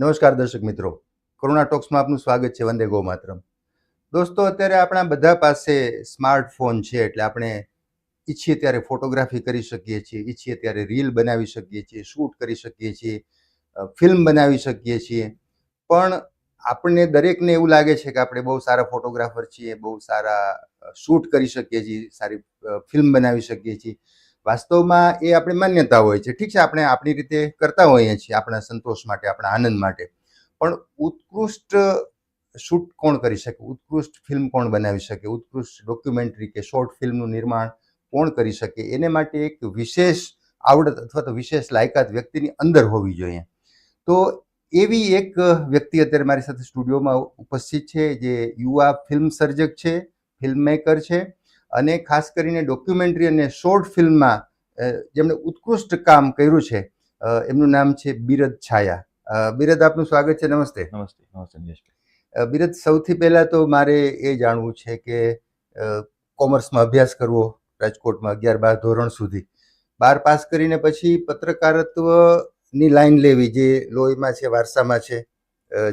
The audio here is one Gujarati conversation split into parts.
નમસ્કાર દર્શક મિત્રો. કોરોના ટોક્સમાં આપનું સ્વાગત છે વંદે ગો માતરમ દોસ્તો, અત્યારે આપણા બધા પાસે સ્માર્ટફોન છે એટલે આપણે ઈચ્છીએ ત્યારે ફોટોગ્રાફી કરી શકીએ છીએ, ઈચ્છીએ ત્યારે રીલ બનાવી શકીએ છીએ શૂટ કરી શકીએ છીએ ફિલ્મ બનાવી શકીએ છીએ. પણ આપણને દરેકને એવું લાગે છે કે આપણે બહુ સારા ફોટોગ્રાફર છીએ, બહુ સારા શૂટ કરી શકીએ છીએ, સારી ફિલ્મ બનાવી શકીએ છીએ. વાસ્તવમાં એ આપણી માન્યતા હોય છે. ઠીક છે, આપણે આપણી રીતે કરતા હોઈએ છીએ, આપણા સંતોષ માટે, આપણા આનંદ માટે. પણ ઉત્કૃષ્ટ શૂટ કોણ કરી શકે? ઉત્કૃષ્ટ ફિલ્મ કોણ બનાવી શકે? ઉત્કૃષ્ટ ડોક્યુમેન્ટરી કે શોર્ટ ફિલ્મનું નિર્માણ કોણ કરી શકે? એને માટે એક વિશેષ આવડત અથવા તો વિશેષ લાયકાત વ્યક્તિની અંદર હોવી જોઈએ. તો એવી એક વ્યક્તિ અત્યારે મારી સાથે સ્ટુડિયોમાં ઉપસ્થિત છે, જે યુવા ફિલ્મ સર્જક છે, ફિલ્મ મેકર છે. અને ખાસ કરીને ડોક્યુમેન્ટરી અને શોર્ટ ફિલ્મમાં જેમણે ઉત્કૃષ્ટ કામ કર્યું છે એમનું નામ છે બિરદ છાયા. બિરદ આપનું સ્વાગત છે નમસ્તે. નમસ્તે નમસ્તે બિરદ સૌથી પહેલાં તો મારે એ જાણવું છે કે કોમર્સમાં અભ્યાસ કરવો રાજકોટમાં અગિયાર બાર ધોરણ સુધી. બાર પાસ કરીને પછી પત્રકારત્વની લાઈન લેવી જે લોહીમાં છે વારસામાં છે.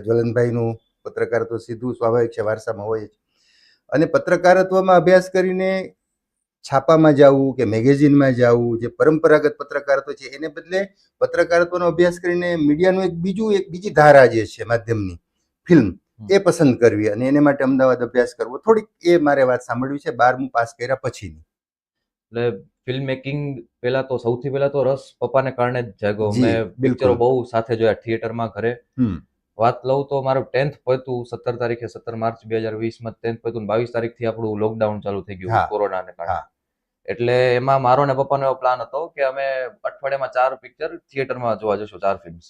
જ્વલનભાઈનું પત્રકારત્વ સીધું સ્વાભાવિક છે વારસામાં હોય જ. અને પત્રકારત્વમાં અભ્યાસ કરીને છાપામાં જવું કે મેગેઝિનમાં જવું જે પરંપરાગત પત્રકારત્વ છે એને બદલે પત્રકારત્વનો અભ્યાસ કરીને મીડિયાનું એક બીજું એક બીજી ધારા જે છે માધ્યમની ફિલ્મ એ પસંદ કરવી અને એને માટે અમદાવાદ અભ્યાસ કરવો. થોડીક એ મારે વાત સાંભળવી છે બારમું પાસ કર્યા પછીની. એટલે ફિલ્મ મેકિંગ પહેલા તો સૌથી પહેલા તો રસ પપ્પાને કારણે જ જાગ્યો. મેં. પિક્ચરો બહુ સાથે જોયા થિયેટરમાં ઘરે. વાત લઉં તો મારું ટેન્થ પત્યું સત્તર તારીખે સત્તર માર્ચ બે હજાર વીસમાં ટેન્થ પત્યું ને બાવીસ તારીખથી આપણું લોકડાઉન ચાલુ થઈ ગયું કોરોનાને કારણે. એટલે એમાં મારો ને પપ્પાનો એવો પ્લાન હતો કે અમે અઠવાડિયામાં ચાર પિક્ચર થિયેટરમાં જોવા જશું ચાર ફિલ્મ્સ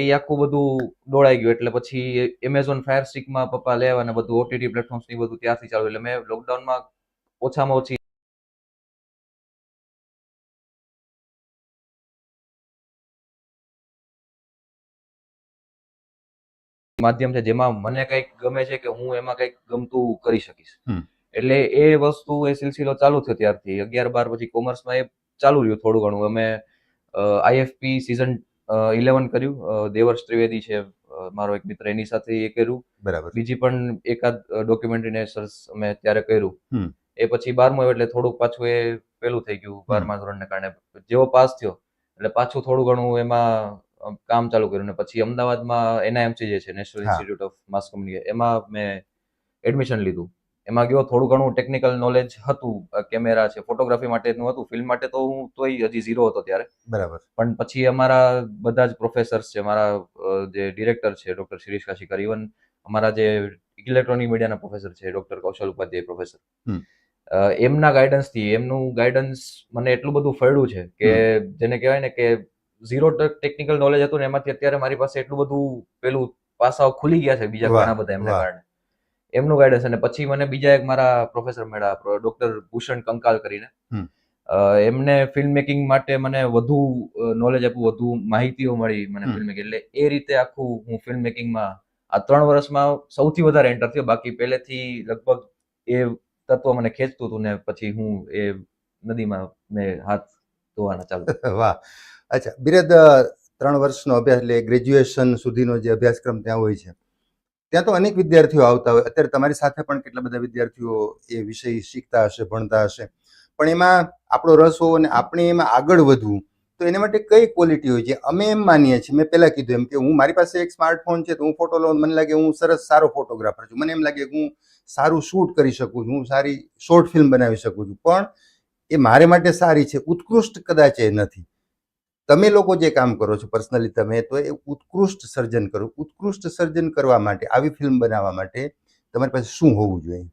એ આખું બધું દોડાઈ ગયું. એટલે પછી એમેઝોન ફાયર સ્ટિકમાં પપ્પા લેવા અને બધું ઓટીટી પ્લેટફોર્મ્સની બધું ત્યાંથી ચાલુ. એટલે મેં લોકડાઉનમાં ઓછામાં ઓછી માધ્યમ છે જેમાં મને કંઈક ગમે છે કે હું એમાં કંઈક ગમતું કરી શકીશ. એટલે એ વસ્તુ એ સિલસિલો ચાલુ થયો ત્યારથી. અગિયાર બાર પછી કોમર્સમાં એ ચાલુ રહ્યું થોડું ઘણું. અમે આઈએફપી સિઝન ઇલેવન કર્યું. દેવર્ષ ત્રિવેદી છે મારો એક મિત્ર એની સાથે એ કર્યું. બરાબર. બીજી પણ એકાદ ડોક્યુમેન્ટરી ને સરસ અમે ત્યારે કર્યું. એ પછી બારમું એટલે થોડુંક પાછું એ પેલું થઈ ગયું બારમા ધોરણને કારણે. જેવો પાસ થયો એટલે પાછું થોડું ઘણું એમાં કામ ચાલુ કર્યું ને પછી અમદાવાદમાં એનઆઈએમસી જે છે national institute of mass communication એમાં મેં એડમિશન લીધું. એમાં ગયો થોડું ઘણું ટેકનિકલ નોલેજ હતું કેમેરા છે ફોટોગ્રાફી માટેનું હતું ફિલ્મ માટે તો હું તોય હજી ઝીરો હતો ત્યારે. બરાબર. પણ પછી અમારા બધા જ પ્રોફેસર્સ છે મારા જે ડિરેક્ટર છે ડોક્ટર શિરીષ કાશીકર ઇવન અમારા જે ઇલેક્ટ્રોનિક મીડિયાના પ્રોફેસર છે ડોક્ટર કૌશલ ઉપાધ્યાય પ્રોફેસર. એમના ગાઈડન્સથી એમનું ગાઈડન્સ મને એટલું બધું ફળ્યું છે કે જેને કહેવાય ને કે ઝીરો ટેકનિકલ નોલેજ હતું ને એમાંથી અત્યારે મારી પાસે એટલું બધું પેલું પાસાઓ ખુલી ગયા છે બીજા ઘણા બધા એમના કારણે. એમનું ગાઈડન્સ અને પછી મને બીજા એક મારા પ્રોફેસર મળ્યા ડોક્ટર ભૂષણ કંકાલ કરીને. એમને ફિલ્મ મેકિંગ માટે મને વધુ નોલેજ આપ્યું વધુ માહિતીઓ મળી મને. ફિલ્મ મેકિંગ એટલે એ રીતે આખું હું ફિલ્મ મેકિંગમાં આ ત્રણ વર્ષમાં સૌથી વધારે એન્ટર થયો. બાકી પહેલેથી લગભગ એ તત્વ મને ખેંચતું હતું ને પછી હું એ નદીમાં મેં હાથ ધોવાના ચાલુ વાહ. અચ્છા, બિરદ ત્રણ વર્ષનો અભ્યાસ એટલે ગ્રેજ્યુએશન સુધીનો જે અભ્યાસક્રમ ત્યાં હોય છે. ત્યાં તો અનેક વિદ્યાર્થીઓ આવતા હોય. અત્યારે તમારી સાથે પણ કેટલા બધા વિદ્યાર્થીઓ એ વિષય શીખતા હશે, ભણતા હશે. પણ એમાં આપણો રસ હોવો અને આપણે એમાં આગળ વધવું, તો એના માટે કઈ ક્વોલિટી હોય છે? અમે એમ માનીએ છીએ, મેં પહેલાં કીધું એમ કે હું, મારી પાસે એક સ્માર્ટફોન છે, તો હું ફોટો લઉં મને લાગે હું સરસ સારો ફોટોગ્રાફર છું. મને એમ લાગે કે હું સારું શૂટ કરી શકું છું, હું સારી શોર્ટ ફિલ્મ બનાવી શકું છું. પણ એ મારે માટે સારી છે, ઉત્કૃષ્ટ કદાચ એ નથી. તમે લોકો જે કામ કરો છો પર્સનલી તમે તો એ ઉત્કૃષ્ટ સર્જન કરો. ઉત્કૃષ્ટ સર્જન કરવા માટે આવી ફિલ્મ બનાવવા માટે તમારી પાસે શું હોવું જોઈએ?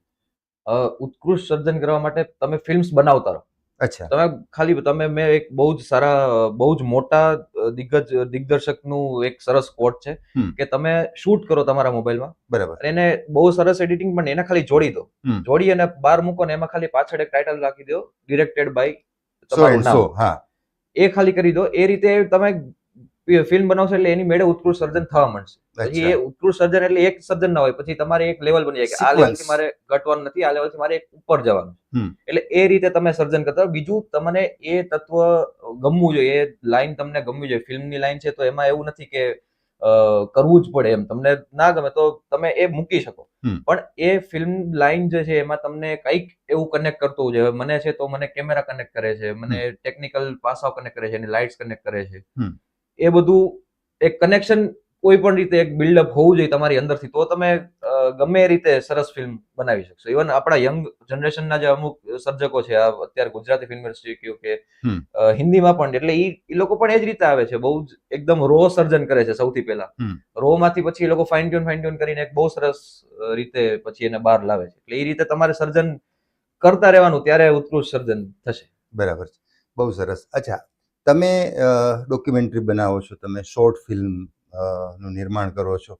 અ, ઉત્કૃષ્ટ સર્જન કરવા માટે તમે ફિલ્મ્સ બનાવતા રહો. અચ્છા. તમે ખાલી તમે મેં એક બહુ જ સારા બહુ જ મોટા દિગ્ગજ દિગ્દર્શકનું એક સરસ કોટ છે કે તમે શૂટ કરો તમારા મોબાઈલમાં બરાબર. એને બહુ સરસ એડિટિંગ પણ એને ખાલી જોડી દો. જોડી અને બહાર મૂકો ને એમાં ખાલી પાછળ એક ટાઇટલ રાખી દો ડિરેક્ટેડ બાય તમારું નામ. હા. એ ખાલી કરી દો. એ રીતે તમે ફિલ્મ બનાવશો એટલે એની મેળે ઉત્કૃષ્ટ સર્જન થવા માંડશે. પછી એ ઉત્કૃષ્ટ સર્જન એટલે એક સર્જન ના હોય. પછી તમારે એક લેવલ બની જાય કે આ. લેવલથી મારે ઘટવાનું નથી આ લેવલથી મારે ઉપર જવાનું એટલે એ રીતે તમે સર્જન કરતા હોય. બીજું તમને એ તત્વ ગમવું જોઈએ. એ લાઈન તમને ગમવી જોઈએ. ફિલ્મની લાઈન છે તો એમાં એવું નથી કે કરવું જ પડે એમ. તમને ના ગમે તો તમે એ મૂકી શકો. પણ એ ફિલ્મ લાઈન જે છે એમાં તમને કંઈક એવું કનેક્ટ કરતું હોય મને છે તો મને કેમેરા કનેક્ટ કરે છે. મને ટેકનિકલ પાસાઓ કનેક્ટ કરે છે એની લાઇટ્સ કનેક્ટ કરે છે. એ બધું એક કનેક્શન કોઈ પણ રીતે એક બિલ્ડઅપ હોવું જોઈએ તમારી અંદરથી. તો તમે ગમે એ રીતે સરસ ફિલ્મ બનાવી શકશો. ઇવન આપણા યંગ જનરેશનના જે અમુક સર્જકો છે અત્યારે ગુજરાતી ફિલ્મ ઇન્ડસ્ટ્રી કયો કે હિન્દીમાં પણ એટલે એ લોકો પણ એ જ રીતે આવે છે. બહુ જ એકદમ રો સર્જન કરે છે સૌથી પહેલા. રો માંથી પછી એ લોકો ફાઇન ટ્યુન ફાઇન ટ્યુન કરીને એક બહુ સરસ રીતે પછી એને બહાર લાવે છે. એટલે એ રીતે તમારે સર્જન કરતા રહેવાનું ત્યારે ઉત્કૃષ્ટ સર્જન થશે. બરાબર છે. બહુ સરસ. અચ્છા તમે ડોક્યુમેન્ટરી બનાવો છો તમે શોર્ટ ફિલ્મનું નિર્માણ કરો છો.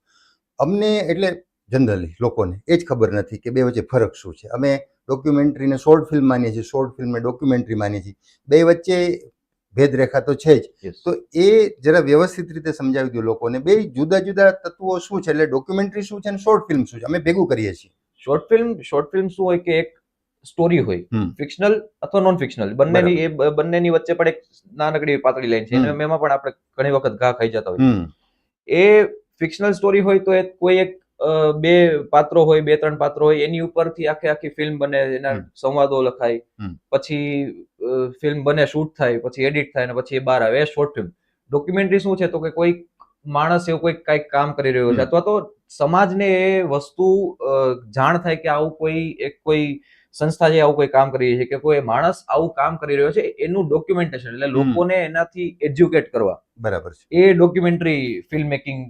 અમને એટલે જનરલી લોકોને. એ જ ખબર નથી કે બે વચ્ચે ફરક શું છે. અમે ડોક્યુમેન્ટરીને શોર્ટ ફિલ્મ માનીએ છીએ શોર્ટ ફિલ્મને ડોક્યુમેન્ટરી માનીએ છીએ. બે વચ્ચે ભેદરેખા તો છે જ. તો એ જરા વ્યવસ્થિત રીતે સમજાવી દો લોકોને. બે જુદા જુદા તત્વો શું છે? એટલે ડોક્યુમેન્ટરી શું છે અને શોર્ટ ફિલ્મ શું છે? અમે ભેગું કરીએ છીએ. શોર્ટ ફિલ્મ શોર્ટ ફિલ્મ શું હોય કે એક સ્ટોરી હોય. ફિક્શનલ અથવા નોન ફિક્શનલ બંનેની એ બંનેની વચ્ચે પણ એક નાનકડી પાતળી લાઈન છે. અને એમાં પણ આપણે ઘણી વખત ઘા ખાઈ જતા હોય. એ ફિક્શનલ સ્ટોરી હોય તો એ કોઈ એક બે પાત્રો હોય બે ત્રણ પાત્રો હોય એની ઉપરથી આખી આખી ફિલ્મ બને એના સંવાદો લખાય. પછી ફિલ્મ બને શૂટ થાય પછી એડિટ થાય અને પછી એ બહાર આવે. એ શોર્ટ ફિલ્મ ડોક્યુમેન્ટરી શું છે? તો કે કોઈ માણસ એવું કોઈ કંઈક કામ કરી રહ્યો છે. અથવા તો સમાજને એ વસ્તુ જાણ થાય કે આવું કોઈ એક કોઈ સંસ્થા જે આવું કોઈ કામ કરી રહી છે કે કોઈ માણસ આવું કામ કરી રહ્યો છે એનું ડોક્યુમેન્ટેશન એટલે લોકોને એનાથી એજ્યુકેટ કરવા. બરાબર છે. એ ડોક્યુમેન્ટરી ફિલ્મ મેકિંગ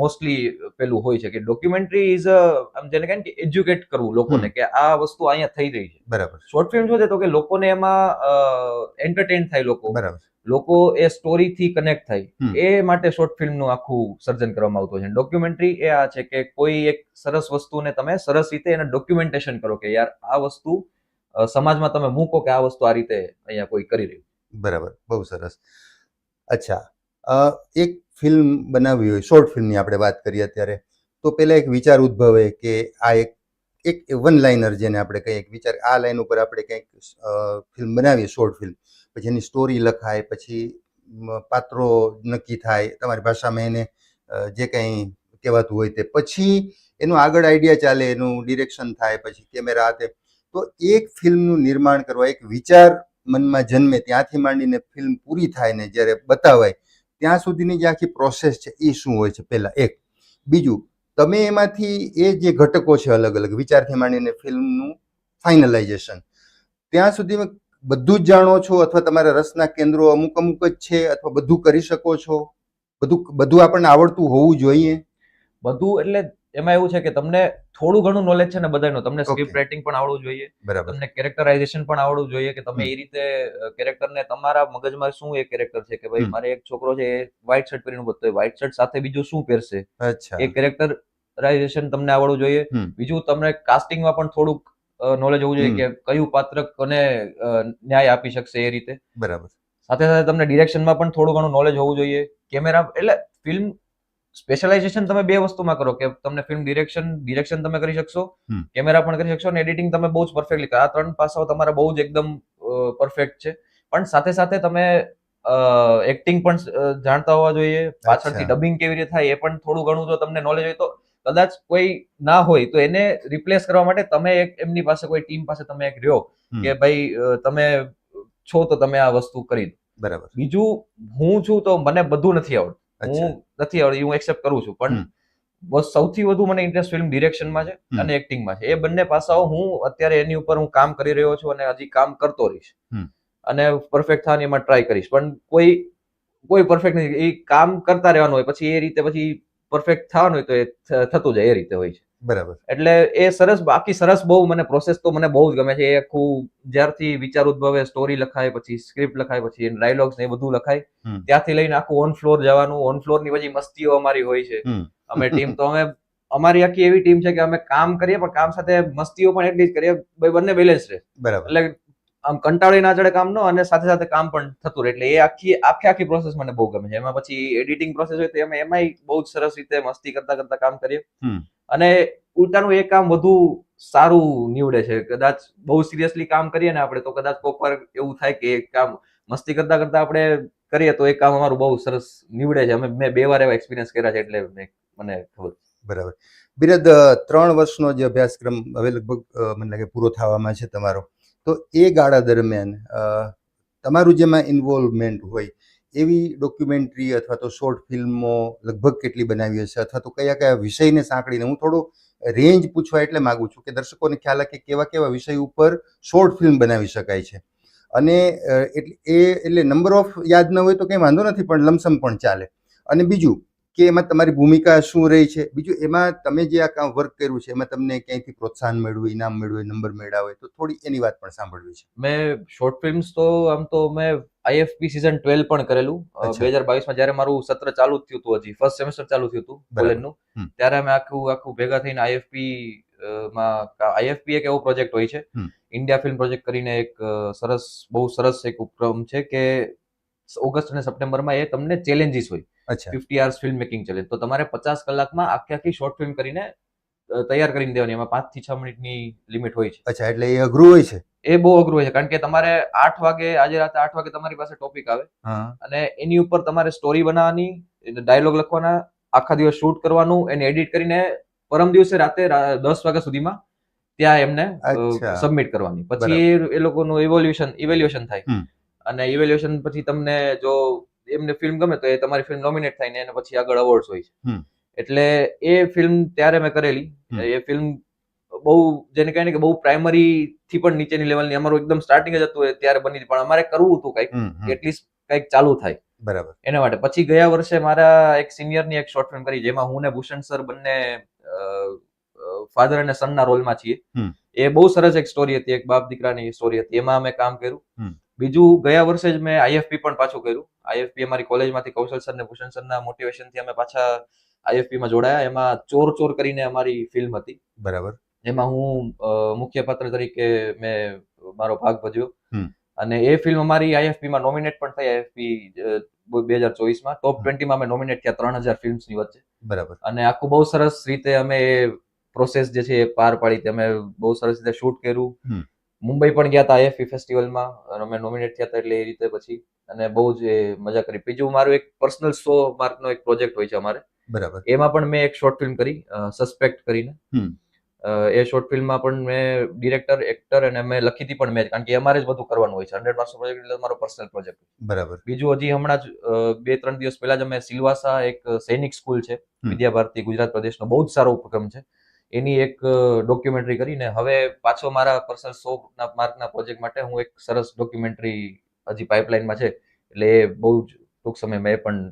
મોસ્ટલી પેલું હોય છે કે ડોક્યુમેન્ટરી ઇઝ આમ જેને કહે કે એજ્યુકેટ કરવું લોકોને. કે આ વસ્તુ અહીંયા થઈ રહી છે. બરાબર શોર્ટ ફિલ્મ શું છે તો કે લોકોને એમાં એન્ટરટેન થાય લોકો. બરાબર લોકો એ સ્ટોરી થી કનેક્ટ થાય એ માટે શોર્ટ ફિલ્મનું આખું સર્જન કરવામાં આવતું હોય છે. ડોક્યુમેન્ટરી એ આ છે કે કોઈ એક સરસ વસ્તુને તમે સરસ રીતે એને ડોક્યુમેન્ટેશન કરો કે યાર આ વસ્તુ સમાજમાં તમે મૂકો કે આ વસ્તુ આ રીતે અહીંયા કોઈ કરી રહ્યું બરાબર. બહુ સરસ. અચ્છા. એક ફિલ્મ બનાવવી હોય, શોર્ટ ફિલ્મની આપણે વાત કરીએ અત્યારે, તો પહેલાં એક વિચાર ઉદ્ભવે કે આ એક એક વન લાઇનર જેને આપણે કહીએ વિચાર, આ લાઇન ઉપર આપણે કંઈક ફિલ્મ બનાવીએ, શોર્ટ ફિલ્મ. પછી એની સ્ટોરી લખાય, પછી પાત્રો નક્કી થાય, તમારી ભાષામાં એને જે કંઈ કહેવાતું હોય તે. પછી એનું આગળ આઈડિયા ચાલે, એનું ડિરેક્શન થાય, પછી કેમેરા હાથે. તો એક ફિલ્મનું નિર્માણ કરવા એક વિચાર મનમાં જન્મે, ત્યાંથી માંડીને ફિલ્મ પૂરી થાય ને જ્યારે બતાવાય, ત્યાં સુધીની જે આખી પ્રોસેસ છે એ શું હોય છે? પહેલાં એક. બીજું, તમે એમાંથી એ જે ઘટકો છે અલગ અલગ, વિચારથી માંડીને ફિલ્મનું ફાઇનલાઇઝેશન ત્યાં સુધીમાં બધું જ જાણો છો અથવા તમારા રસના કેન્દ્રો અમુક અમુક જ છે અથવા બધું કરી શકો છો? બધું બધું આપણને આવડતું હોવું જોઈએ? બધું એટલે એમાં એવું છે કે તમને થોડું ઘણું નોલેજ છે ને બધાનું તમને સ્ક્રિપ્ટ રાઇટિંગ પણ આવડવું જોઈએ. તમને કેરેક્ટરાઇઝેશન પણ આવડવું જોઈએ કે તમે એ રીતે કેરેક્ટરને તમારા મગજમાં શું એ કેરેક્ટર છે કે ભાઈ મારે એક છોકરો છે એ વ્હાઇટ શર્ટ પહેરીને તો વ્હાઇટ શર્ટ સાથે બીજું શું પહેરશે? એ કેરેક્ટરાઇઝેશન તમને આવડવું જોઈએ. બીજું તમને કાસ્ટિંગમાં પણ થોડુંક નોલેજ હોવું જોઈએ કે કયું પાત્ર કોને ન્યાય આપી શકશે એ રીતે. બરાબર. સાથે સાથે તમને ડિરેક્શનમાં પણ થોડું ઘણું નોલેજ હોવું જોઈએ. કેમેરા એટલે ફિલ્મ સ્પેશિયલાઇઝેશન તમે બે વસ્તુમાં કરો કે તમને ફિલ્મ ડિરેક્શન ડિરેક્શન તમે કરી શકશો કેમેરા પણ કરી શકશો અને એડિટિંગ તમે બહુ જ પરફેક્ટલી આ ત્રણ પાસાઓ તમારા બહુ જ એકદમ પરફેક્ટ છે. પણ સાથે સાથે તમે એક્ટિંગ પણ જાણતા હોવા જોઈએ. પાછળથી ડબિંગ કેવી રીતે થાય એ પણ થોડું ઘણું જો તમને નોલેજ હોય તો કદાચ કોઈ ના હોય તો એને રિપ્લેસ કરવા માટે તમે એક એમની પાસે કોઈ ટીમ પાસે તમે એક રહ્યો કે ભાઈ તમે છો તો તમે આ વસ્તુ કરી બરાબર. બીજું હું છું તો મને બધું નથી આવડતું. હું નથી આવડતી હું એક્સેપ્ટ કરું છું. પણ. સૌથી વધુ મને ઇન્ટરેસ્ટ ફિલ્મ ડિરેક્શનમાં છે અને એક્ટિંગમાં છે. એ બંને પાસાઓ હું અત્યારે એની ઉપર હું કામ કરી રહ્યો છું અને હજી કામ કરતો રહીશ. અને પરફેક્ટ થવાની એમાં ટ્રાય કરીશ. પણ કોઈ કોઈ પરફેક્ટ નથી. એ કામ કરતા રહેવાનું હોય પછી એ રીતે પછી પરફેક્ટ થવાનું હોય તો એ થતું જાય એ રીતે હોય છે. બરાબર. એટલે એ સરસ બાકી સરસ બહુ મને પ્રોસેસ તો મને બહુ જ ગમે છે. એ આખું જ્યારથી વિચાર ઉદ્ભવે સ્ટોરી લખાય પછી સ્ક્રિપ્ટ લખાય પછી ડાયલોગ્સ ને એ બધું લખાય ત્યાંથી લઈને આખું ઓન ફ્લોર જવાનું. ઓન ફ્લોરની પછી મસ્તીઓ અમારી હોય છે. અમે ટીમ તો અમે અમારી આખી એવી ટીમ છે કે અમે કામ કરીએ પણ કામ સાથે મસ્તીઓ પણ એટલી જ કરીએ બંને બેલેન્સ રહે. બરાબર. એટલે આમ કંટાળી ના ચડે કામ નો અને સાથે સાથે કામ પણ થતું રહે. એટલે એ આખી આખી આખી પ્રોસેસ મને બહુ ગમે છે. એમાં પછી એડિટિંગ પ્રોસેસ હોય તો અમે એમાંય બહુ જ સરસ રીતે મસ્તી કરતા કરતા કામ કરીએ. અને ઉલટાનું એ કામ વધુ સારું નીવડે છે. કદાચ બહુ સિરિયસલી કામ કરીએ ને આપણે તો કદાચ કોક વાર એવું થાય કે કામ મસ્તી કરતા કરતા આપણે કરીએ તો એ કામ અમારું બહુ સરસ નીવડે છે. અમે મેં બે વાર એવા એક્સપિરિયન્સ કર્યા છે એટલે મને ખબર બરાબર. બિરદ ત્રણ વર્ષનો જે અભ્યાસક્રમ હવે લગભગ મને લાગે પૂરો થવામાં છે તમારો. તો એ ગાળા દરમિયાન તમારું જેમાં ઇન્વોલ્વમેન્ટ હોય, એવી ડોક્યુમેન્ટરી અથવા તો શોર્ટ ફિલ્મો લગભગ કેટલી બનાવી હશે? અથવા તો કયા કયા વિષયને સાંકળીને? હું થોડું રેન્જ પૂછવા એટલે માગું છું કે દર્શકોને ખ્યાલ કે કેવા કેવા વિષય ઉપર શોર્ટ ફિલ્મ બનાવી શકાય છે. અને એટલે એ, એટલે નંબર ઓફ યાદ ન હોય તો કંઈ વાંધો નથી, પણ લમસમ પણ ચાલે. અને બીજું કે એમાં તમારી ભૂમિકા શું રહી છે? બીજું એમાં તમે જે આ કામ વર્ક કર્યું છે એમાં તમને ક્યાંયથી પ્રોત્સાહન મળ્યું ઇનામ મળ્યું નંબર મળ્યા હોય તો થોડી એની વાત પણ સાંભળવી છે. મેં શોર્ટ ફિલ્મ્સ તો આમ તો મેં આઈએફપી સિઝન ટ્વેલ્વ પણ કરેલું. બે હજાર બાવીસમાં જ્યારે મારું સત્ર ચાલુ થયું હતું હજી ફર્સ્ટ સેમેસ્ટર ચાલુ થયું હતું કોલેજનું ત્યારે અમે આખું આખું ભેગા થઈને આઈએફપી માં આઈએફપી એક એવો પ્રોજેક્ટ હોય છે. ઇન્ડિયા ફિલ્મ પ્રોજેક્ટ કરીને એક સરસ બહુ સરસ એક ઉપક્રમ છે કે ઓગસ્ટ અને સપ્ટેમ્બરમાં એ તમને ચેલેન્જીસ હોય. Fifty hours film making challenge તો તમારે પચાસ કલાકમાં આખી આખી શોર્ટ ફિલ્મ કરીને તૈયાર કરીને દેવાની. એમાં પાંચથી છ મિનિટની લિમિટ હોય છે. અચ્છા એટલે એ અઘરું હોય છે? એ બહુ અઘરું હોય છે. કારણ કે તમારે આઠ વાગે આજે રાતે આઠ વાગે તમારી પાસે ટોપિક આવે. અને એની ઉપર તમારે સ્ટોરી બનાવવાની ડાયલોગ લખવાના આખા દિવસ શૂટ કરવાનું એને એડિટ કરીને પરમ દિવસે રાતે દસ વાગ્યા સુધીમાં ત્યાં એમને સબમિટ કરવાની. પછી એ- લોકોનું ઇવોલ્યુશન ઇવેલ્યુએશન થાય. અને ઇવેલ્યુએશન પછી તમને જો એમને ફિલ્મ ગમે તો એ તમારી ફિલ્મ નોમિનેટ થાય ને એને પછી આગળ અવોર્ડ્સ હોય છે. એટલે એ ફિલ્મ ત્યારે મેં કરેલી. એ ફિલ્મ બહુ જેને કહે ને કે બહુ પ્રાઇમરી થી પણ નીચેની લેવલની અમારું એકદમ સ્ટાર્ટિંગ જ હતું ત્યારે બની પણ અમારે કરવું હતું કંઈક. એટલીસ્ટ કંઈક ચાલુ થાય. બરાબર. એના માટે પછી ગયા વર્ષે મારા એક સિનિયરની એક શોર્ટ ફિલ્મ કરી જેમાં હું ને ભૂષણ સર બંને ફાધર અને સનના રોલમાં છીએ. એ બહુ સરસ એક સ્ટોરી હતી એક બાપ દીકરાની સ્ટોરી હતી. એમાં અમે કામ કર્યું. બીજું ગયા વર્ષે જ મેં આઈએફપી પણ પાછું કર્યું. આઈએફપી અમારી કોલેજમાંથી કૌશલ સર ને ભૂષણ સરના મોટિવેશનથી અમે પાછા આઈએફપી માં જોડાયા. એમાં ચોર ચોર કરીને અમારી ફિલ્મ હતી. બરાબર. એમાં હું મુખ્ય પાત્ર તરીકે મેં મારો ભાગ ભજવ્યો. અને એ ફિલ્મ અમારી આઈએફપી માં નોમિનેટ પણ થઈ. આઈએફપી બે હજાર ચોવીસમાં. ટોપ હમ. ટ્વેન્ટીમાં અમે નોમિનેટ થયા ત્રણ હજાર ફિલ્મ્સની વચ્ચે. બરાબર. અને આખું બહુ સરસ રીતે અમે પ્રોસેસ જે છે એ પાર પાડી તે અમે બહુ સરસ રીતે શૂટ કર્યું. મુંબઈ પણ ગયા હતા એફી ફેસ્ટિવલમાં અમે નોમિનેટ થયા હતા એટલે એ રીતે પછી. અને બહુ જ મજા કરી. બીજું મારું એક પર્સનલ સો માર્કનો એક પ્રોજેક્ટ હોય છે અમારે. બરાબર. એમાં પણ મેં એક શોર્ટ ફિલ્મ કરી સસ્પેક્ટ કરીને. એ શોર્ટ ફિલ્મમાં પણ મેં ડિરેક્ટર એક્ટર અને મેં લખી હતી પણ મેં. કારણ કે અમારે જ બધું કરવાનું હોય છે. હંડ્રેડ માર્ક્સ પ્રોજેક્ટ એટલે મારો પર્સનલ પ્રોજેક્ટ બરાબર. બીજું હજી હમણાં જ બે ત્રણ દિવસ પહેલા જ અમે સિલવાસા એક સૈનિક સ્કૂલ છે. વિદ્યા ભારતી ગુજરાત પ્રદેશનો બહુ જ સારો ઉપક્રમ છે. એની એક ડોક્યુમેન્ટરી કરીને. હવે પાછો મારા પર્સનલ સો માર્કના પ્રોજેક્ટ માટે હું એક સરસ ડોક્યુમેન્ટરી હજી પાઇપલાઇનમાં છે. એટલે એ બહુ જ ટૂંક સમયમાં એ પણ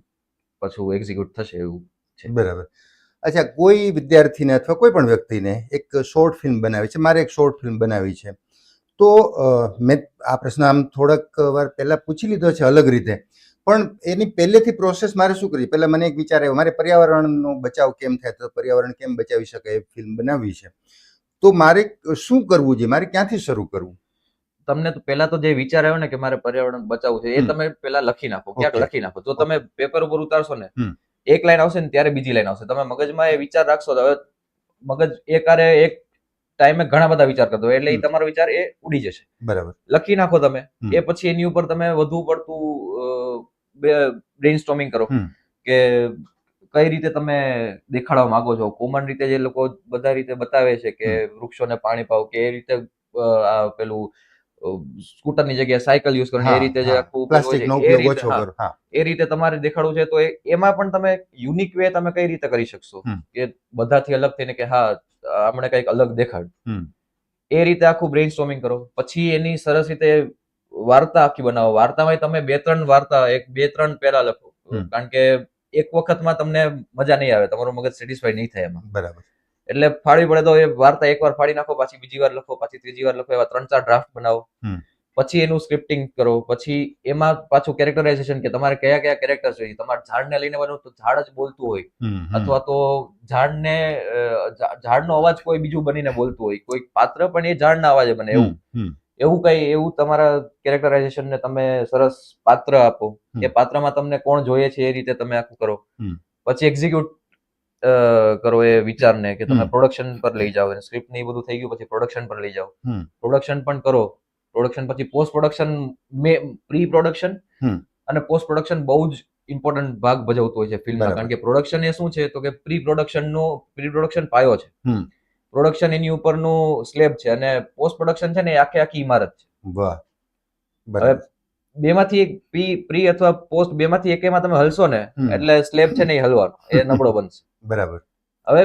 પાછું એક્ઝિક્યુટ થશે એવું છે. બરાબર. અચ્છા, કોઈ વિદ્યાર્થીને અથવા કોઈ પણ વ્યક્તિને એક શોર્ટ ફિલ્મ બનાવી છે. મારે એક શોર્ટ ફિલ્મ બનાવી છે. તો મેં આ પ્રશ્ન આમ થોડાક વાર પહેલાં પૂછી લીધો છે અલગ રીતે. પણ એની પહેલેથી પ્રોસેસ મારે શું કરવી? પહેલા મને એક વિચાર આવ્યો મારે પર્યાવરણનો બચાવ કેમ થાય? તો પર્યાવરણ કેમ બચાવી શકાય એ ફિલ્મ બનાવવી છે. તો મારે શું કરવું જોઈએ મારે ક્યાંથી શરૂ કરવું? તમને તો પહેલા તો જે વિચાર આવ્યો ને કે મારે પર્યાવરણ બચાવવું છે એ તમે પહેલા લખી નાખો ક્યાંક લખી નાખો. જો તમે પેપર ઉપર ઉતારશો ને એક લાઈન આવશે ને ત્યારે બીજી લાઈન આવશે. તમે મગજમાં એ વિચાર રાખશો તો હવે મગજ એક આરે એક ટાઈમે ઘણા બધા વિચાર કરતો હોય એટલે એ તમારો વિચાર એ ઉડી જશે. બરાબર. લખી નાખો તમે. એ પછી એની ઉપર તમે વધુ પડતું બ્રેઇન સ્ટોમિંગ કરો. કે કઈ રીતે તમે દેખાડવા માંગો છો? કોમન રીતે જે લોકો બધા રીતે બતાવે છે કે વૃક્ષોને પાણી પાવ કે એ રીતે આ પેલું સ્કૂટરની જગ્યાએ સાયકલ યુઝ કરો એ રીતે જે આખું પ્લાસ્ટિકનો ઉપયોગ ઓછો કરો એ રીતે તમારે દેખાડવું છે તો એમાં પણ તમે યુનિક વે તમે કઈ રીતે કરી શકશો? કે બધાથી અલગ થઈને કે હા આપણે કંઈક અલગ દેખાડ એ રીતે આખું બ્રેઇન સ્ટોમિંગ કરો. પછી એની સરસ રીતે વાર્તા આખી બનાવો. વાર્તામાં તમે બે ત્રણ વાર્તા એક બે ત્રણ પેરા લખો. કારણ કે એક વખતમાં તમને મજા નહીં આવે તમારું મગજ સેટિસ્ફાઈ નહીં થાય એમાં. બરાબર. એટલે ફાડવી પડે તો એ વાર્તા એકવાર ફાડી નાખો પાછી બીજી વાર લખો પાછી ત્રીજી વાર લખો એવા ત્રણ ચાર ડ્રાફ્ટ બનાવો. પછી એનું સ્ક્રિપ્ટિંગ કરો પછી એમાં પાછું કેરેક્ટરાઇઝેશન કે તમારે કયા કયા કેરેક્ટર જોઈએ. તમારે ઝાડને લઈને બનવું તો ઝાડ જ બોલતું હોય. અથવા તો ઝાડને ઝાડનો અવાજ કોઈ બીજું બનીને બોલતું હોય. કોઈ પાત્ર પણ એ ઝાડના અવાજે બને એવું. એવું કઈ એવું તમારા કેરેક્ટરાઇઝેશન ને તમે સરસ પાત્ર આપો. કે એ પાત્રમાં તમને કોણ જોઈએ છે એ રીતે તમે આખું કરો. પછી એક્ઝિક્યુટ કરો એ વિચારને કે તમે પ્રોડક્શન પર લઈ જાઓ સ્ક્રિપ્ટ ને એ બધું થઈ ગયું પછી પ્રોડક્શન પર લઈ જાઓ. પ્રોડક્શન પણ કરો. પ્રોડક્શન પછી પોસ્ટ પ્રોડક્શન મે પ્રી પ્રોડક્શન અને પોસ્ટ પ્રોડક્શન બહુ જ ઇમ્પોર્ટન્ટ ભાગ ભજવતું હોય છે ફિલ્મમાં કારણ કે પ્રોડક્શન એ શું છે તો કે પ્રી પ્રોડક્શન નો પ્રી પ્રોડક્શન પાયો છે. પ્રોડક્શન એની ઉપરનું સ્લેબ છે અને પોસ્ટ પ્રોડક્શન છે ને એ આખે આખી ઇમારત છે. વાહ. હવે બેમાંથી એક પ્રી પ્રી અથવા પોસ્ટ બેમાંથી એકેમાં તમે હલશો ને એટલે સ્લેબ છે ને એ હલવાનો. એ નબળો બનશે. બરાબર. હવે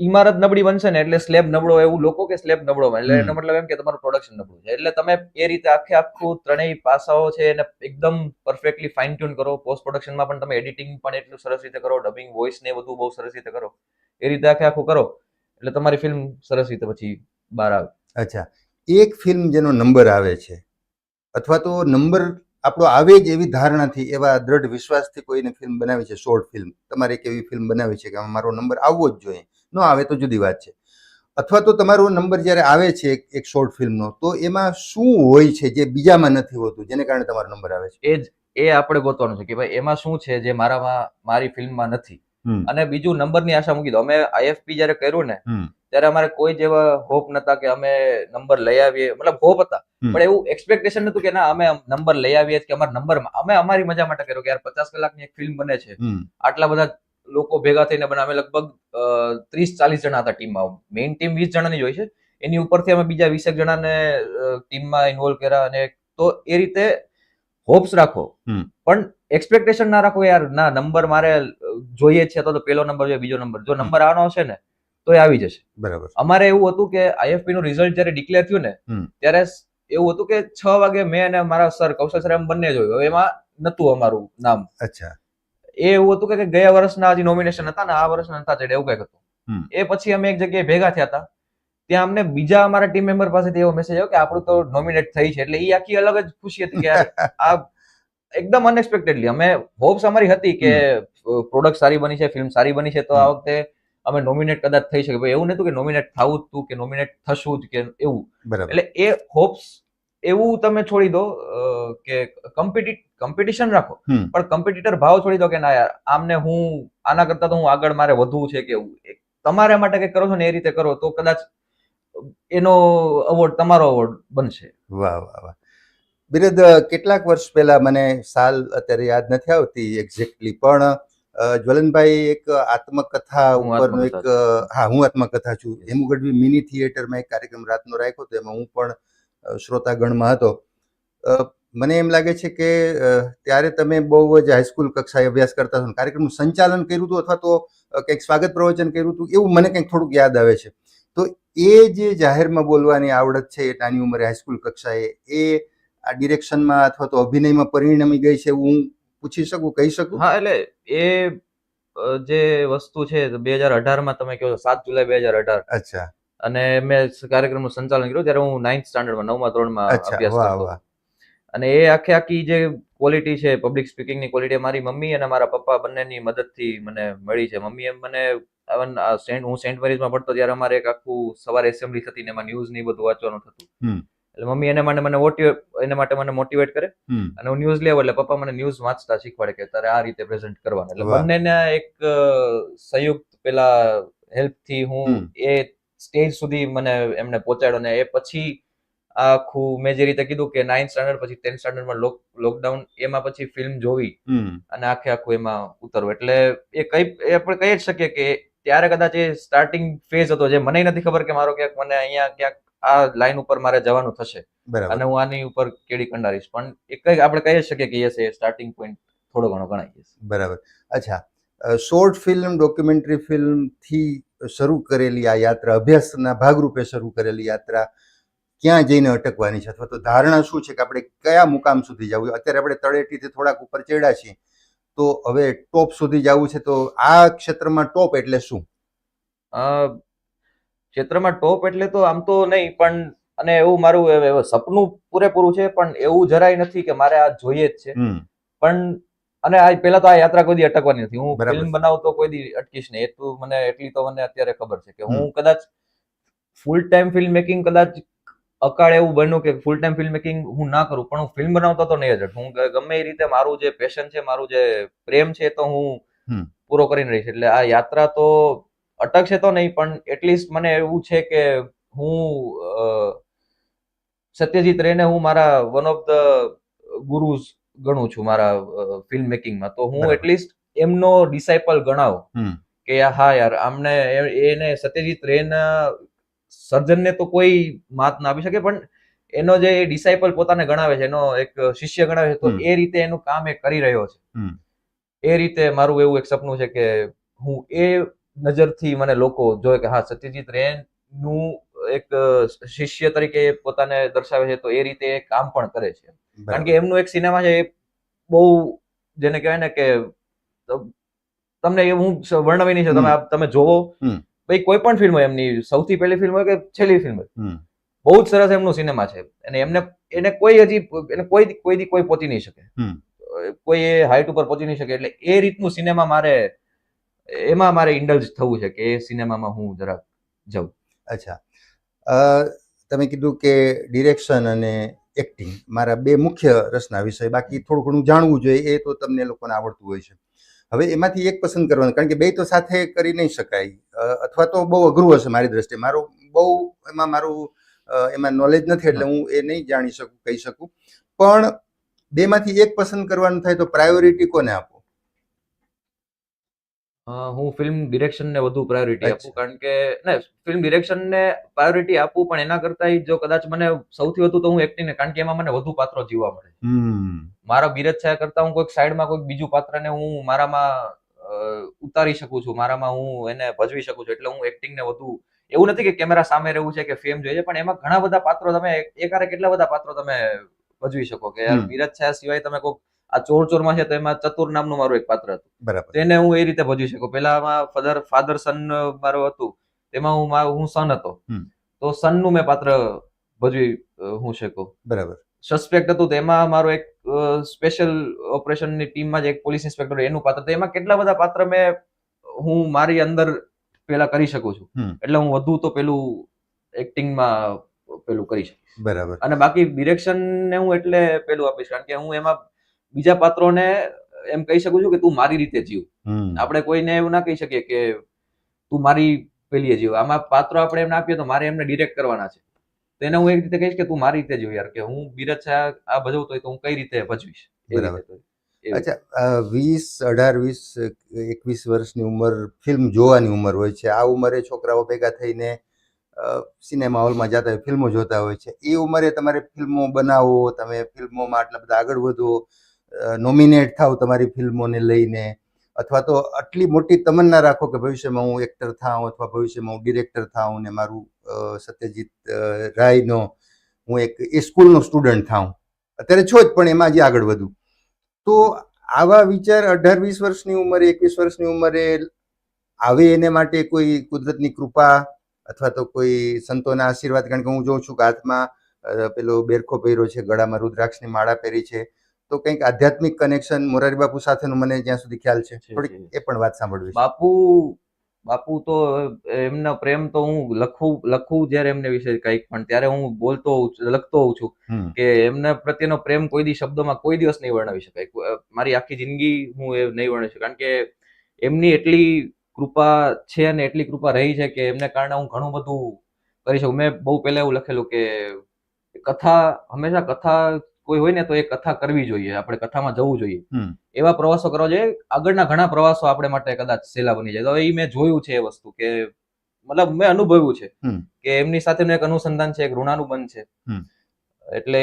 ઇમારત નબળી બનશે ને એટલે સ્લેબ નબળો એવું લોકો કે સ્લેબ નબળો બને એટલે એનો મતલબ એમ કે તમારું પ્રોડક્શન નબળું છે. એટલે તમે એ રીતે આખે આખું ત્રણેય પાસાઓ છે એને એકદમ પરફેક્ટલી ફાઇન ટ્યુન કરો પોસ્ટ પ્રોડક્શનમાં પણ તમે એડિટિંગ પણ એટલું સરસ રીતે કરો. ડબિંગ વોઇસ ને બધું બહુ સરસ રીતે કરો. એ રીતે આખે આખું કરો. એટલે તમારી ફિલ્મ સરસ રીતે પછી બહાર આવે. અચ્છા. એક ફિલ્મ જેનો નંબર આવે છે અથવા તો નંબર આપણો આવે જ એવી ધારણાથી એવા દ્રઢ વિશ્વાસથી કોઈને ફિલ્મ બનાવી છે શોર્ટ ફિલ્મ તમારે એક એવી ફિલ્મ બનાવી છે કે મારો નંબર આવવો જ જોઈએ. ન આવે તો જુદી વાત છે. અથવા તો તમારો નંબર જ્યારે આવે છે એક શોર્ટ ફિલ્મનો તો એમાં શું હોય છે જે બીજામાં નથી હોતું જેને કારણે તમારો નંબર આવે છે? એ જ એ આપણે ગોતવાનું છે કે ભાઈ એમાં શું છે જે મારામાં મારી ફિલ્મમાં નથી? અને બીજું નંબરની આશા મૂકી દો. અમે આઈએફપી જયારે કર્યું ને ત્યારે અમારે કોઈ જેવા હોપ નતા કે અમે નંબર લઈ આવીએ. મતલબ હોપ હતા. પણ એવું એક્સપેક્ટેશન નતું કે ના અમે નંબર લઈ આવીએ કે અમારા નંબરમાં અમે અમારી મજા માટે કર્યો કે યાર પચાસ કલાકની એક ફિલ્મ બને છે. આટલા બધા લોકો ભેગા થઈને બને. અમે લગભગ ત્રીસ ચાલીસ જણા હતા ટીમમાં. મેઇન ટીમ વીસ જણાની જ હોય છે. એની ઉપરથી અમે બીજા વીસેક જણાને ટીમમાં ઇન્વોલ્વ કર્યા અને તો એ રીતે હોપ્સ રાખો. પણ એક્સપેક્ટેશન ના રાખો યાર. ના નંબર મારે જોઈએ છે તો તો પેલો નંબર જોઈએ બીજો નંબર જો નંબર આનો હશે ને તો એ આવી જશે. બરાબર. અમારે એવું હતું કે આઈએફપી નું રિઝલ્ટ જ્યારે ડિક્લેર થયું ને ત્યારે એવું હતું કે છ વાગે મેં અને મારા સર કૌશલ સર એમ બંને જોયું. એમાં નતું અમારું નામ. અચ્છા. એ એવું હતું કે ગયા વર્ષના હજી નોમિનેશન હતા ને આ વર્ષના હતા ચડે એવું કંઈક હતું. એ પછી અમે એક જગ્યાએ ભેગા થયા હતા. ત્યાં અમને બીજા અમારા ટીમ મેમ્બર પાસેથી એવો મેસેજ આવ્યો કે આપણું તો નોમિનેટ થઈ છે. એટલે એ આખી અલગ જ ખુશી હતી કે આ એકદમ અનએક્સપેક્ટેડલી અમે હોપ્સ અમારી હતી કે પ્રોડક્ટ સારી બની છે ફિલ્મ સારી બની છે તો આ વખતે અમે નોમિનેટ કદાચ થઈ શકે. ભાઈ એવું નતું કે નોમિનેટ થવું જ તું કે નોમિનેટ થશું જ કે એવું. એટલે એ હોપ્સ એવું તમે છોડી દો કે કોમ્પિટિ કોમ્પિટિશન રાખો. પણ કોમ્પિટિટર ભાવ છોડી દો કે ના યાર આમને હું આના કરતા તો હું આગળ મારે વધવું છે કે એવું. તમારા માટે કંઈક કરો છો ને એ રીતે કરો તો કદાચ એનો અવોર્ડ તમારો અવોર્ડ બનશે. વાહ વાહ વાહ. બિરદ કેટલાક વર્ષ પહેલા મને સાલ અત્યારે યાદ નથી આવતી એક્ઝેક્ટલી પણ જ્વલનભાઈ એક આત્મકથા ઉપરનો એક હા હું આત્મકથા છું. હેમુ ગઢવી મિની થિયેટરમાં એક કાર્યક્રમ રાતનો રાખ્યો હતો એમાં હું પણ શ્રોતાગણમાં હતો. મને એમ લાગે છે કે ત્યારે તમે બહુ જ હાઈસ્કૂલ કક્ષાએ અભ્યાસ કરતા છો કાર્યક્રમનું સંચાલન કર્યું હતું અથવા તો કંઈક સ્વાગત પ્રવચન કર્યું હતું એવું મને કંઈક થોડુંક યાદ આવે છે. તો એ જે જાહેરમાં બોલવાની આવડત છે એ નાની ઉંમરે હાઈસ્કૂલ કક્ષાએ એ આ ડિરેક્શનમાં અથવા તો અભિનયમાં પરિણમી ગઈ છે એવું હું પૂછી શકું કહી શકું? હા એટલે એ જે વસ્તુ છે બે હજાર અઢારમાં તમે કહો સાત જુલાઈ બે હજાર અઢાર. અચ્છા. અને મેં કાર્યક્રમનું સંચાલન કર્યું ત્યારે હું નાઇન્થ સ્ટાન્ડર્ડમાં નવમા ધોરણમાં અભ્યાસ કરતો અને એ આખે આખી જે ક્વોલિટી છે પબ્લિક સ્પીકિંગની ક્વોલિટી મારી મમ્મી અને મારા પપ્પા બંનેની મદદથી મને મળી છે. મમ્મીએ મને even સેન્ટ હું સેન્ટ મેરીઝમાં ભણતો ત્યારે અમારે એક આખું સવારે એસેમ્બલી થતી ને એમાં ન્યૂઝ ને બધું વાંચવાનું થતું. એટલે મમ્મી એને માટે મને એના એને માટે મને મોટિવેટ કરે અને હું ન્યૂઝ લેવો એટલે પપ્પા મને ન્યૂઝ વાંચતા શીખવાડે કે તારે આ રીતે પ્રેઝન્ટ કરવાનું. એટલે. બંનેના એક સંયુક્ત પેલા હેલ્પથી હું એ સ્ટેજ સુધી મને એમને પહોંચાડ્યો ને એ પછી આખું મેં જે રીતે કીધું કે નાઇન્થ સ્ટાન્ડર્ડ પછી ટેન્થ સ્ટાન્ડર્ડમાં લોક લોકડાઉન એમાં પછી ફિલ્મ જોવી અને આખે આખું એમાં ઉતરવું. એટલે એ કઈ એ આપણે કહી જ શકીએ કે ત્યારે કદાચ એ સ્ટાર્ટિંગ ફેઝ હતો જે મને નથી ખબર કે મારો ક્યાંક મને અહીંયા ક્યાંક આ લાઈન ઉપર મારે જવાનું થશે. અને હું આની ઉપર કેડી કંડારીશ. પણ એક જ આપણે કહી શકીએ કે યસ એ સ્ટાર્ટિંગ પોઈન્ટ થોડો ઘણો ગણાય. બરાબર. અચ્છા. શોર્ટ ફિલ્મ ડોક્યુમેન્ટરી ફિલ્મથી શરૂ કરેલી આ યાત્રા અભ્યાસના ભાગરૂપે શરૂ કરેલી યાત્રા ક્યાં જઈને અટકવાની છે? અથવા તો ધારણા શું છે કે આપણે કયા મુકામ સુધી જવું અત્યારે આપણે તળેટીથી થોડાક ઉપર ચડ્યા છીએ. તો હવે ટોપ સુધી જવું છે તો આ ક્ષેત્રમાં ટોપ એટલે શું? ક્ષેત્રમાં ટોપ એટલે તો આમ તો નહીં પણ અને એવું મારું સપનું પૂરેપૂરું છે પણ એવું જરાય નથી કે મારે આ જોઈએ જ છે. પણ અને આ પહેલા તો આ યાત્રા કોઈ દી અટકવાની નથી. હું ફિલ્મ બનાવું તો કોઈ દી અટકીશ નહીં. એટલું મને એટલી તો મને અત્યારે ખબર છે કે હું કદાચ ફૂલ ટાઈમ ફિલ્મ મેકિંગ કદાચ અકાળે એવું બન્યું કે ફૂલ ટાઈમ ફિલ્મ મેકિંગ હું ના કરું પણ હું ફિલ્મ બનાવતો તો નહીં જ હું ગમે એ રીતે મારું જે પેશન છે મારું જે પ્રેમ છે તો હું પૂરો કરીને રહીશ. એટલે આ યાત્રા તો અટકશે તો નહીં પણ એટલીસ્ટ મને એવું છે કે હું સત્યજીત રેને હું મારા વન ઓફ ધ ગુરુઝ ગણું છું મારા ફિલ્મ મેકિંગમાં તો હું એટલીસ્ટ એમનો ડિસાઇપલ ગણાવ. કે હા યાર આમને એને સત્યજીત રેના સર્જનને તો કોઈ માત ના આપી શકે પણ એનો જે ડિસાઇપલ પોતાને ગણાવે છે એનો એક શિષ્ય ગણાવે છે તો એ રીતે એનું કામ એ કરી રહ્યો છે. એ રીતે મારું એવું એક સપનું છે કે હું એ નજરથી મને લોકો જોવે કે હા સત્યજીત રેનનું એક શિષ્ય તરીકે પોતાને દર્શાવે છે તો એ રીતે કામ પણ કરે છે. કારણ કે એમનું એક સિનેમા છે એ બહુ જેને કહેવાય ને કે તમને એ હું વર્ણવી નહીં છે તમે તમે જોવો. ભાઈ કોઈ પણ ફિલ્મ હોય એમની સૌથી પહેલી ફિલ્મ હોય કે છેલ્લી ફિલ્મ હોય. બહુ જ સરસ એમનું સિનેમા છે. અને એમને એને કોઈ હજી એને કોઈ કોઈ કોઈ પહોંચી નહીં શકે. કોઈ એ હાઈટ ઉપર પહોંચી નહીં શકે. એટલે એ રીતનું સિનેમા મારે એમાં મારે ઇન્ડલ્જ થવું છે કે એ સિનેમામાં હું જરાક જાઉં. અચ્છા. તમે કીધું કે ડિરેક્શન અને એક્ટિંગ મારા બે મુખ્ય રસના વિષય, બાકી થોડું ઘણું જાણવું જોઈએ, એ તો તમને લોકોને આવડતું હોય છે. હવે એમાંથી એક પસંદ કરવાનું, કારણ કે બે તો સાથે કરી નહીં શકાય. અથવા તો બહુ અઘરું હશે મારી દ્રષ્ટિએ. મારું બહુ એમાં મારું એમાં નોલેજ નથી એટલે હું એ નહીં જાણી શકું, કહી શકું. પણ બેમાંથી એક પસંદ કરવાનું થાય તો પ્રાયોરિટી કોને આપો? હું ફિલ્મ ડિરેક્શનને વધુ પ્રાયોરિટી આપું. કારણ કે ને ફિલ્મ ડિરેક્શનને પ્રાયોરિટી આપું પણ એના કરતા જો કદાચ મને સૌથી વધુ તો હું એક્ટિંગને કારણ કે એમાં મને વધુ પાત્રો જીવવા મળે. મારા બીરજ છાયા કરતા હું કોઈક સાઈડમાં કોઈક બીજું પાત્રને હું મારામાં ઉતારી શકું છું. મારામાં હું એને ભજવી શકું છું. એટલે હું એક્ટિંગને વધુ એવું નથી કે કેમેરા સામે રહેવું છે કે ફેમ જોઈએ છે પણ એમાં ઘણા બધા પાત્રો તમે એકારે કેટલા બધા પાત્રો તમે ભજવી શકો કે યાર બિરજ બીરજ છાયા સિવાય તમે કોઈક આ ચોર ચોરમાં છે તો એમાં ચતુર નામનું મારું એક પાત્ર હતું. બરાબર. તેને હું એ રીતે ભજવી શકું. પેલામાં ફાધર ફાધર સન મારો હતું. તેમાં હું હું સન હતો. તો સનનું મેં પાત્ર ભજવી હું શકું. બરાબર. સસ્પેક્ટ હતું તેમાં મારો એક સ્પેશિયલ ઓપરેશનની ટીમમાં જ એક પોલીસ ઇન્સ્પેક્ટર એનું પાત્ર તો એમાં કેટલા બધા પાત્ર મેં હું મારી અંદર પેલા કરી શકું છું. એટલે હું વધુ તો પેલું એક્ટિંગમાં પેલું કરી શકીશ. બરાબર. અને બાકી ડિરેક્શન ને હું એટલે પેલું આપીશ. કારણ કે હું એમાં બીજા પાત્રોને એમ કહી શકું છું કે તું મારી રીતે જીવ. આપણે કોઈને એવું ના કહી શકીએ કે તું મારી પેલીએ જીવ. આમાં પાત્રો આપણે એમને આપીએ તો મારે એમને ડિરેક્ટ કરવાના છે. તો એને હું એક રીતે કહીશ કે તું મારી રીતે જીવ યાર કે હું બિરજ શાહ આ ભજવતો હોય તો હું કઈ રીતે ભજવીશ? બરાબર. અચ્છા વીસ અઢાર વીસ એકવીસ વર્ષની ઉંમર ફિલ્મ જોવાની ઉંમર હોય છે. આ ઉંમરે છોકરાઓ ભેગા થઈને સિનેમા હોલમાં જતા હોય ફિલ્મો જોતા હોય છે. એ ઉંમરે તમારે ફિલ્મો બનાવો તમે ફિલ્મોમાં આટલા બધા આગળ વધો. નોમિનેટ થાવ તમારી ફિલ્મોને લઈને, અથવા તો આટલી મોટી તમન્ના રાખો કે ભવિષ્યમાં હું એક્ટર થાઉં અથવા ભવિષ્યમાં હું ડિરેક્ટર થાઉં ને મારું સત્યજીત રાયનો હું એક, એ સ્કૂલનો સ્ટુડન્ટ થાઉં. અત્યારે છો જ પણ એમાં જ આગળ વધું. તો આવા વિચાર અઢાર વીસ વર્ષની ઉંમરે, એકવીસ વર્ષની ઉંમરે આવે એને માટે કોઈ કુદરતની કૃપા અથવા તો કોઈ સંતોના આશીર્વાદ? કારણ કે હું જોઉં છું કે હાથમાં પેલો બેરખો પહેર્યો છે, ગળામાં રુદ્રાક્ષની માળા પહેરી છે. તો કંઈક આધ્યાત્મિક કનેક્શન મોરારી બાપુ સાથેનું મને જ્યાં સુધી ખ્યાલ છે થોડીક એ પણ વાત સાંભળવી બાપુ બાપુ તો એમના પ્રેમ તો હું લખું લખું જ્યારે એમને વિશે કંઈક પણ ત્યારે હું બોલતો લખતો હોઉં છું કે એમના પ્રત્યેનો પ્રેમ કોઈ દી શબ્દોમાં કોઈ દિવસ નહીં વર્ણવી શકાય. મારી આખી જિંદગી હું એ નહીં વર્ણવી શકું. કારણ કે એમની એટલી કૃપા છે અને એટલી કૃપા રહી છે કે એમને કારણે હું ઘણું બધું કરી શકું. મેં બહુ પહેલા એવું લખેલું કે કથા હંમેશા કથા કોઈ હોય ને તો એ કથા કરવી જોઈએ આપણે કથામાં જવું જોઈએ. એવા પ્રવાસો કરવા જોઈએ. આગળના ઘણા પ્રવાસો આપણે માટે કદાચ સહેલા બની જાય. તો એ મેં જોયું છે એ વસ્તુ કે મતલબ મેં અનુભવ્યું છે કે એમની સાથેનું એક અનુસંધાન છે એક ઋણાનુબંધ છે. એટલે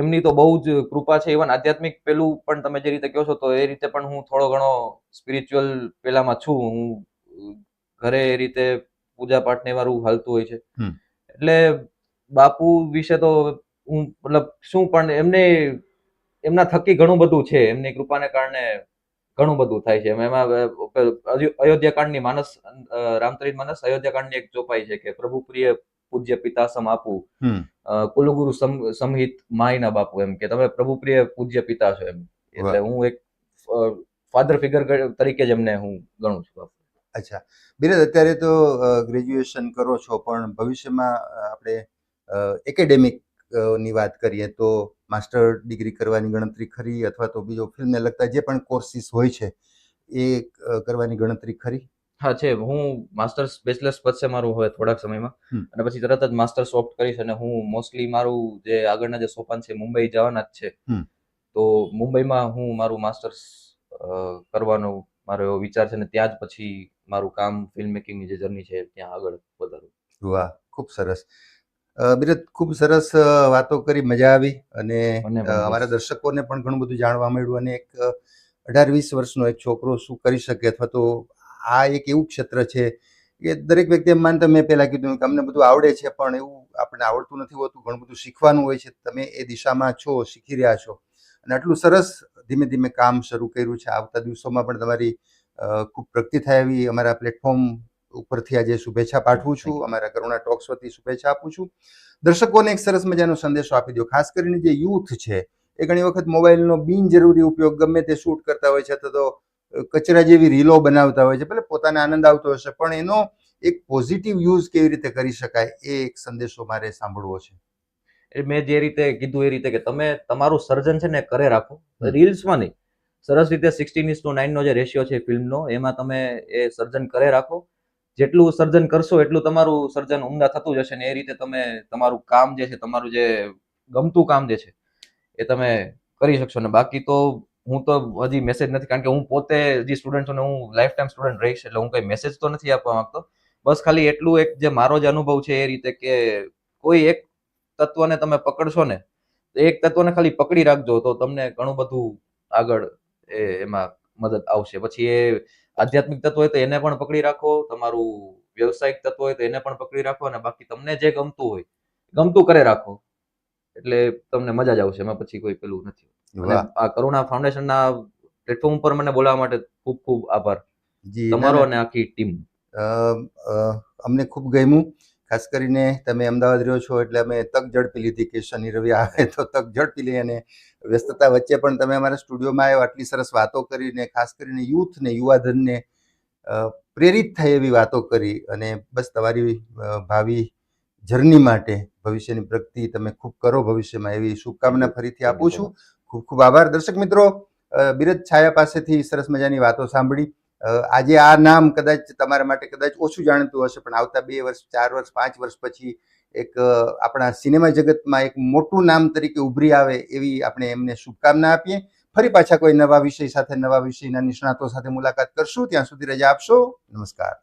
એમની તો બહુ જ કૃપા છે. ઇવન આધ્યાત્મિક પેલું પણ તમે જે રીતે કહો છો તો એ રીતે પણ હું થોડો ઘણો સ્પિરિચ્યુઅલ પેલામાં છું. હું ઘરે એ રીતે પૂજા પાઠ ને મારું હાલતું હોય છે. એટલે બાપુ વિશે તો હું મતલબ શું પણ એમને એમના થકી ઘણું બધું છે. એમની કૃપાને કારણે ઘણું બધું થાય છે. એમાં અયોધ્યા કાંડની માનસ રામતરી રામચરિત માનસ અયોધ્યા કાંડની એક ચોપાઈ છે કે પ્રભુ પ્રિય પૂજ્ય પિતાસમ આપું. હમ. કુલગુરુ સંહિત માયના બાપુ એમ કે તમે પ્રભુ પ્રિય પૂજ્ય પિતા છો એમ. એટલે હું એક ફાધર ફિગર તરીકે જ એમને હું ગણું છું. બાપુ. અચ્છા. બિરજ અત્યારે તો ગ્રેજ્યુએશન કરો છો પણ ભવિષ્યમાં આપણે એકેડેમિક ની વાત કરીએ તો માસ્ટર ડિગ્રી કરવાની ગણતરી ખરી અથવા તો બીજો ફિલ્મને લગતા જે પણ કોર્સિસ હોય છે એ કરવાની ગણતરી ખરી? હા છે. હું માસ્ટર્સ બેચલર્સ પતશે મારું હવે થોડાક સમયમાં. અને પછી તરત જ માસ્ટર સોફ્ટ કરીશ અને હું મોસ્ટલી મારું જે આગળના જે સોપાન છે મુંબઈ જવાના જ છે. તો મુંબઈમાં હું મારું માસ્ટર્સ કરવાનો મારો એવો વિચાર છે ને ત્યાં જ પછી મારું કામ ફિલ્મ મેકિંગની જે જર્ની છે ત્યાં આગળ વધારું. વાહ ખૂબ સરસ. બિરત ખૂબ સરસ વાતો કરી મજા આવી. અને અમારા દર્શકોને પણ ઘણું બધું જાણવા મળ્યું અને એક અઢાર વીસ વર્ષનો એક છોકરો શું કરી શકે અથવા તો આ એક એવું ક્ષેત્ર છે કે દરેક વ્યક્તિ એમ માનતા મેં પહેલાં કીધું કે અમને બધું આવડે છે પણ એવું આપણને આવડતું નથી હોતું. ઘણું બધું શીખવાનું હોય છે. તમે એ દિશામાં છો શીખી રહ્યા છો. અને આટલું સરસ ધીમે ધીમે કામ શરૂ કર્યું છે. આવતા દિવસોમાં પણ તમારી ખૂબ પ્રગતિ થાય એવી અમારા પ્લેટફોર્મ ઉપરથી આજે શુભેચ્છા પાઠવું છું. અમારા કરુણા ટોક્સ વતી શુભેચ્છા આપું છું. દર્શકોને એક સરસ મજાનો સંદેશો આપી દો ખાસ કરીને જે યુથ છે એ ઘણી વખત મોબાઈલનો બિનજરૂરી ઉપયોગ ગમે તે શૂટ કરતા હોય છે અથવા તો કચરા જેવી રીલો બનાવતા હોય છે ભલે પોતાને આનંદ આવતો હશે પણ એનો એક પોઝિટિવ યુઝ કેવી રીતે કરી શકાય એ એક સંદેશો મારે સાંભળવો છે. એટલે મેં જે રીતે કીધું એ રીતે કે તમે તમારું સર્જન છે ને કરે રાખો. રીલ્સમાં નહીં. સરસ રીતે સિક્સટીન ઇસ ટુ નાઇનનો જે રેશિયો છે ફિલ્મનો એમાં તમે એ સર્જન કરે રાખો. જેટલું સર્જન કરશો, એટલું તમારું સર્જન ઉમદા થતું જશે ને એ રીતે તમે તમારું કામ જે છે, તમારું જે ગમતું કામ જે છે, એ તમે કરી શકશો. ને બાકી તો હું તો હજી મેસેજ નથી, કારણ કે હું પોતે હજી સ્ટુડન્ટ છું ને હું લાઈફ ટાઈમ સ્ટુડન્ટ રહીશ, એટલે હું કઈ મેસેજ તો નથી આપવા માંગતો. બસ ખાલી એટલું એક જે મારો જ અનુભવ છે એ રીતે કે કોઈ એક તત્વને તમે પકડશો ને એક તત્વને ખાલી પકડી રાખજો, તો તમને ઘણું બધું આગળ એમાં મદદ આવશે. પછી એ આધ્યાત્મિક તત્વ હોય તો એને પણ પકડી રાખો તમારું વ્યવસાયિક તત્વ હોય તો એને પણ પકડી રાખો અને બાકી તમને જે ગમતું હોય ગમતું કરે રાખો. એટલે તમને મજા જ આવશે એમાં પછી કોઈ પેલું નથી આ કરુણા ફાઉન્ડેશનના પ્લેટફોર્મ પર મને બોલાવવા માટે ખૂબ ખૂબ આભાર. તમારો અને આખી ટીમ. અમને ખૂબ ગમ્યું. ખાસ કરીને તમે અમદાવાદ રહ્યો છો એટલે અમે તક ઝડપી લીધી કે શનિ રવિ આવે તો તક ઝડપી લઈ અને વ્યસ્તતા વચ્ચે પણ તમે અમારા સ્ટુડિયોમાં આવ્યો આટલી સરસ વાતો કરીને ખાસ કરીને યુથને યુવાધનને પ્રેરિત થાય એવી વાતો કરી અને બસ તમારી ભાવિ જર્ની માટે ભવિષ્યની પ્રગતિ તમે ખૂબ કરો ભવિષ્યમાં એવી શુભકામના ફરીથી આપું છું. ખૂબ. ખૂબ આભાર. દર્શક મિત્રો બિરજ છાયા પાસેથી સરસ મજાની વાતો સાંભળી. આજે આ નામ કદાચ તમારા માટે કદાચ ઓછું જાણીતું હશે, પણ આવતા બે વર્ષ, ચાર વર્ષ, પાંચ વર્ષ પછી એક આપણા સિનેમા જગતમાં એક મોટું નામ તરીકે ઉભરી આવે એવી આપણે એમને શુભકામના આપીએ. ફરી પાછા કોઈ નવા વિષય સાથે, નવા વિષયના નિષ્ણાતો સાથે મુલાકાત કરશું. ત્યાં સુધી રજા આપશો. નમસ્કાર.